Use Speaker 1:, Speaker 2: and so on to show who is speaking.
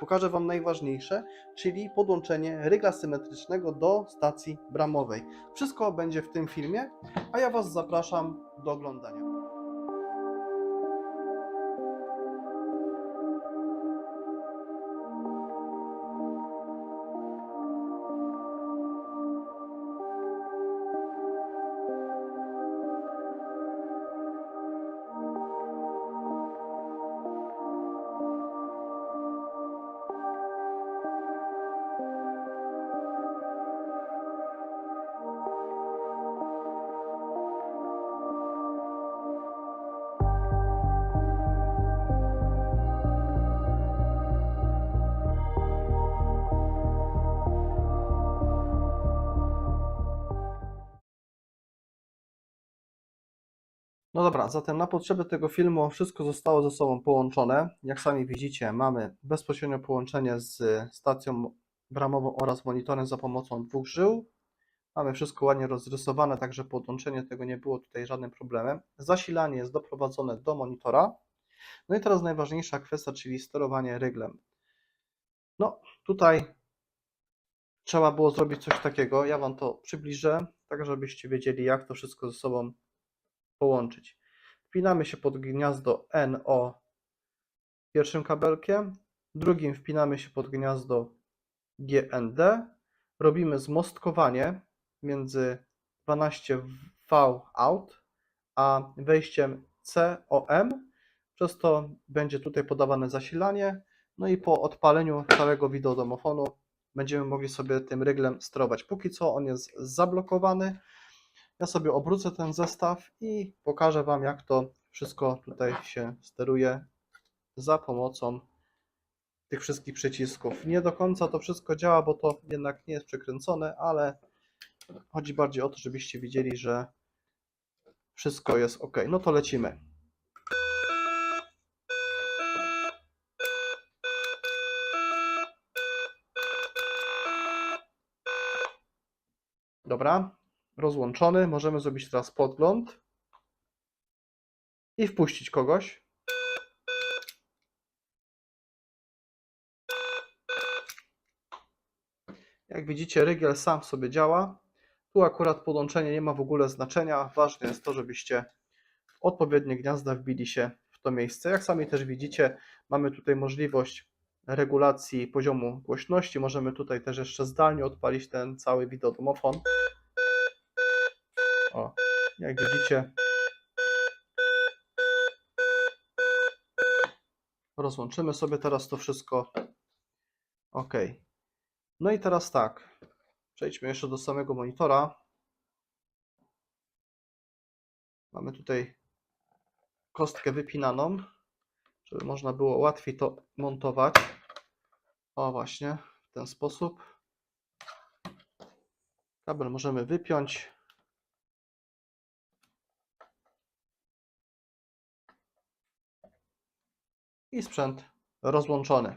Speaker 1: pokażę Wam najważniejsze, czyli podłączenie rygla symetrycznego do stacji bramowej. Wszystko będzie w tym filmie, a ja Was zapraszam do oglądania. No dobra, zatem na potrzeby tego filmu wszystko zostało ze sobą połączone. Jak sami widzicie, mamy bezpośrednio połączenie z stacją bramową oraz monitorem za pomocą dwóch żył. Mamy wszystko ładnie rozrysowane, także podłączenie tego nie było tutaj żadnym problemem. Zasilanie jest doprowadzone do monitora. No i teraz najważniejsza kwestia, czyli sterowanie ryglem. No, tutaj trzeba było zrobić coś takiego. Ja Wam to przybliżę, tak żebyście wiedzieli, jak to wszystko ze sobą połączyć. Wpinamy się pod gniazdo NO pierwszym kabelkiem, drugim wpinamy się pod gniazdo GND, robimy zmostkowanie między 12V out a wejściem COM, przez to będzie tutaj podawane zasilanie, no i po odpaleniu całego wideodomofonu będziemy mogli sobie tym ryglem sterować. Póki co on jest zablokowany, ja sobie obrócę ten zestaw i pokażę Wam, jak to wszystko tutaj się steruje za pomocą tych wszystkich przycisków. Nie do końca to wszystko działa, bo to jednak nie jest przekręcone, ale chodzi bardziej o to, żebyście widzieli, że wszystko jest ok. No to lecimy. Dobra, rozłączony. Możemy zrobić teraz podgląd i wpuścić kogoś. Jak widzicie, rygiel sam sobie działa. Tu akurat podłączenie nie ma w ogóle znaczenia. Ważne jest to, żebyście odpowiednie gniazda wbili się w to miejsce. Jak sami też widzicie, mamy tutaj możliwość regulacji poziomu głośności. Możemy tutaj też jeszcze zdalnie odpalić ten cały wideodomofon. O, jak widzicie, rozłączymy sobie teraz to wszystko. OK. No i teraz tak, przejdźmy jeszcze do samego monitora. Mamy tutaj kostkę wypinaną, żeby można było łatwiej to montować. O, właśnie w ten sposób. Kabel możemy wypiąć. I sprzęt rozłączony.